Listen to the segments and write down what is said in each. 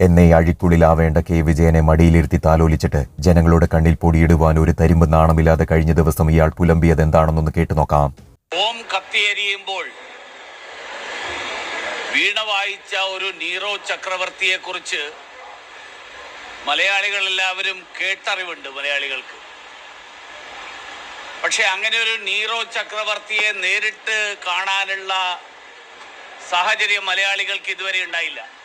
എന്നേ അഴിക്കുള്ളിലാവേണ്ട കെ. വിജയനെ മടിയിലിരുത്തി താലോലിച്ചിട്ട് ജനങ്ങളുടെ കണ്ണിൽ പൊടിയിടുവാൻ ഒരു തരിമ്പ് നാണമില്ലാതെ കഴിഞ്ഞ ദിവസം ഇയാൾ പുലമ്പിയത് എന്താണെന്നൊന്ന് കേട്ടു നോക്കാം. ഓം കത്തിയെരിയുമ്പോൾ വീണ വായിച്ച ഒരു നീറോ ചക്രവർത്തിയെ കുറിച്ച് മലയാളികൾ എല്ലാവരും കേട്ടറിവുണ്ട് മലയാളികൾക്ക്. പക്ഷെ അങ്ങനെ ഒരു നീറോ ചക്രവർത്തിയെ നേരിട്ട് കാണാനുള്ള സാഹചര്യം മലയാളികൾക്ക് ഇതുവരെ ഉണ്ടായില്ല.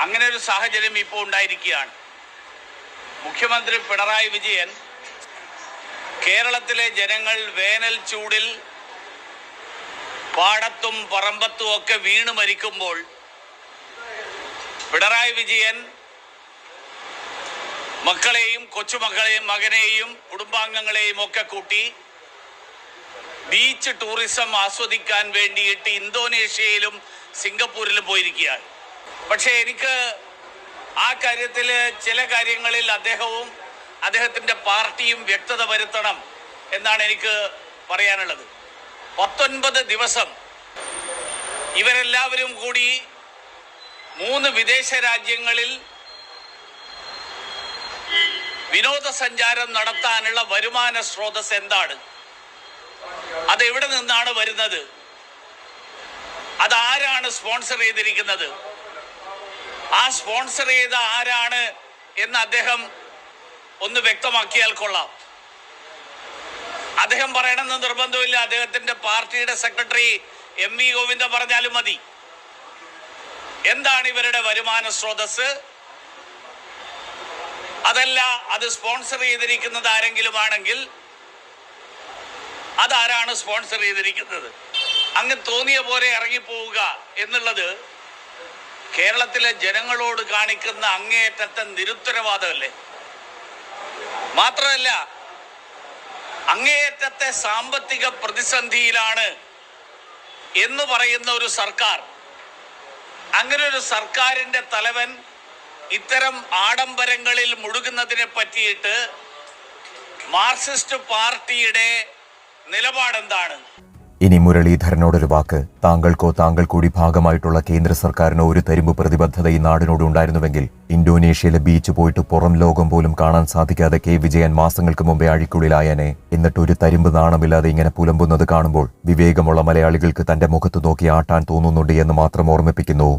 അങ്ങനെ ഒരു സാഹചര്യം ഇപ്പോൾ ഉണ്ടായിരിക്കുകയാണ്. മുഖ്യമന്ത്രി പിണറായി വിജയൻ കേരളത്തിലെ ജനങ്ങൾ വേനൽ ചൂടിൽ പാടത്തും പറമ്പത്തും ഒക്കെ വീണ് മരിക്കുമ്പോൾ പിണറായി വിജയൻ മക്കളെയും കൊച്ചുമക്കളെയും മകനെയും കുടുംബാംഗങ്ങളെയും ഒക്കെ കൂട്ടി ബീച്ച് ടൂറിസം ആസ്വദിക്കാൻ വേണ്ടിയിട്ട് ഇന്തോനേഷ്യയിലും സിംഗപ്പൂരിലും പോയിരിക്കുകയാണ്. പക്ഷേ എനിക്ക് ആ കാര്യത്തിൽ ചില കാര്യങ്ങളിൽ അദ്ദേഹവും അദ്ദേഹത്തിന്റെ പാർട്ടിയും വ്യക്തത വരുത്തണം എന്നാണ് എനിക്ക് പറയാനുള്ളത്. പത്തൊൻപത് ദിവസം ഇവരെല്ലാവരും കൂടി മൂന്ന് വിദേശ രാജ്യങ്ങളിൽ വിനോദസഞ്ചാരം നടത്താനുള്ള വരുമാന സ്രോതസ് എന്താണ്? അത് എവിടെ നിന്നാണ് വരുന്നത്? അതാരാണ് സ്പോൺസർ ചെയ്തിരിക്കുന്നത്? ആ സ്പോൺസർ ചെയ്ത ആരാണ് എന്ന് അദ്ദേഹം ഒന്ന് വ്യക്തമാക്കിയാൽ കൊള്ളാം. അദ്ദേഹം പറയണമെന്ന് നിർബന്ധമില്ല. അദ്ദേഹത്തിന്റെ പാർട്ടിയുടെ സെക്രട്ടറി എം വി ഗോവിന്ദ പറഞ്ഞാലും മതി. എന്താണ് ഇവരുടെ വരുമാന സ്രോതസ് അതല്ല അത് സ്പോൺസർ ചെയ്തിരിക്കുന്നത് ആരെങ്കിലും ആണെങ്കിൽ അതാരാണ് സ്പോൺസർ ചെയ്തിരിക്കുന്നത്? അങ്ങ് തോന്നിയ പോലെ ഇറങ്ങിപ്പോവുക എന്നുള്ളത് കേരളത്തിലെ ജനങ്ങളോട് കാണിക്കുന്ന അങ്ങേയറ്റത്തെ നിരുത്തരവാദമല്ലേ? മാത്രമല്ല അങ്ങേയറ്റത്തെ സാമ്പത്തിക പ്രതിസന്ധിയിലാണ് എന്ന് പറയുന്ന ഒരു സർക്കാർ. അങ്ങനെ ഒരു സർക്കാരിന്റെ തലവൻ ഇത്തരം ആഡംബരങ്ങളിൽ മുഴുകുന്നതിനെ പറ്റിയിട്ട് മാർക്സിസ്റ്റ് പാർട്ടിയുടെ നിലപാടെന്താണ്? ഇനി മുരളീധരനോടൊരു വാക്ക്. താങ്കൾക്കോ താങ്കൾ കൂടി ഭാഗമായിട്ടുള്ള കേന്ദ്ര സർക്കാരിനോ ഒരു തരിമ്പ് പ്രതിബദ്ധത ഈ നാടിനോട് ഉണ്ടായിരുന്നുവെങ്കിൽ ഇന്തോനേഷ്യയിലെ ബീച്ച് പോയിട്ട് പുറം ലോകം പോലും കാണാൻ സാധിക്കാതെ കെ. വിജയൻ മാസങ്ങൾക്ക് മുമ്പേ അഴിക്കുള്ളിലായനെ. എന്നിട്ട് ഒരു തരിമ്പ് നാണമില്ലാതെ ഇങ്ങനെ പുലമ്പുന്നത് കാണുമ്പോൾ വിവേകമുള്ള മലയാളികൾക്ക് തന്റെ മുഖത്ത് നോക്കി ആട്ടാൻ തോന്നുന്നുണ്ട് എന്ന് മാത്രം ഓർമ്മിപ്പിക്കുന്നു.